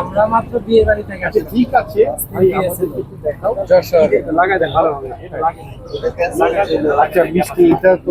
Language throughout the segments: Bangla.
আমরা মাত্র বিয়ে বাড়ি থেকে আসছি ঠিক আছে। দেখাও। লাগাই দেন ভালো হবে। আচ্ছা মিষ্টি এটা তো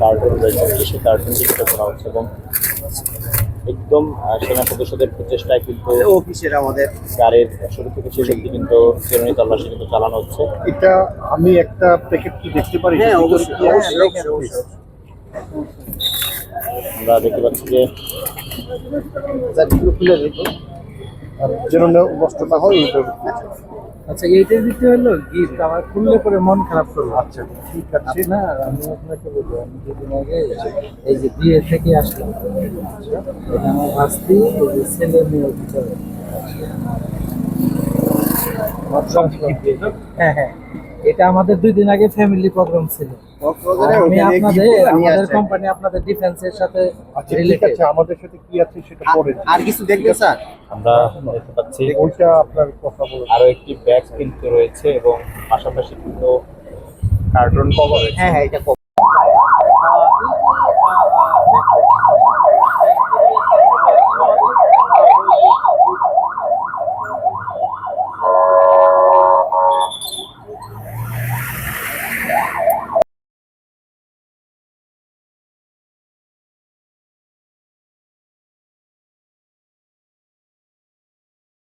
কার্টুন রয়েছে সেই কার্টুন কিছুটা করা হচ্ছে এবং একদম সেনা সদস্যদের প্রচেষ্টায় কিন্তু অফিসের আমাদের। গাড়ির শুরু থেকে শেষ অব্দি কিন্তু চিরুনি তল্লাশি কিন্তু চালানো হচ্ছে। এটা আমি একটা প্যাকেট কি দেখতে পারি? হ্যাঁ, অবশ্যই। আমরা দেখতে পাচ্ছি যে জারিগুলো খুলে দেখো। আর যেন নষ্ট না হয় আচ্ছা এইটার ভিতরে হলো? গিফট আমার খুললে পরে মন খারাপ করব। আচ্ছা ঠিক আছে। আপনার আমি আপনাকে বলব আমি দুদিন আগে এই যে বিয়ে থেকে আসলাম। এটা আমার ভাস্তি এই যে ছেলে ভিতরে। হ্যাঁ হ্যাঁ। এটা আমাদের দুই দিন আগে ফ্যামিলি প্রোগ্রাম ছিল। আমি আপনাদের আমাদের কোম্পানি আপনাদের ডিফেন্সের সাথে আচ্ছা রিলেটেড আমাদের সাথে কি আছে সেটা পরে আর কিছু দেখবে স্যার? আমরা দেখতে পাচ্ছি। ওইটা আপনার কথা বলুন। আরও একটি ব্যাগ কিন্তু রয়েছে এবং পাশাপাশি কিন্তু কার্টুন কভার হ্যাঁ হ্যাঁ এটা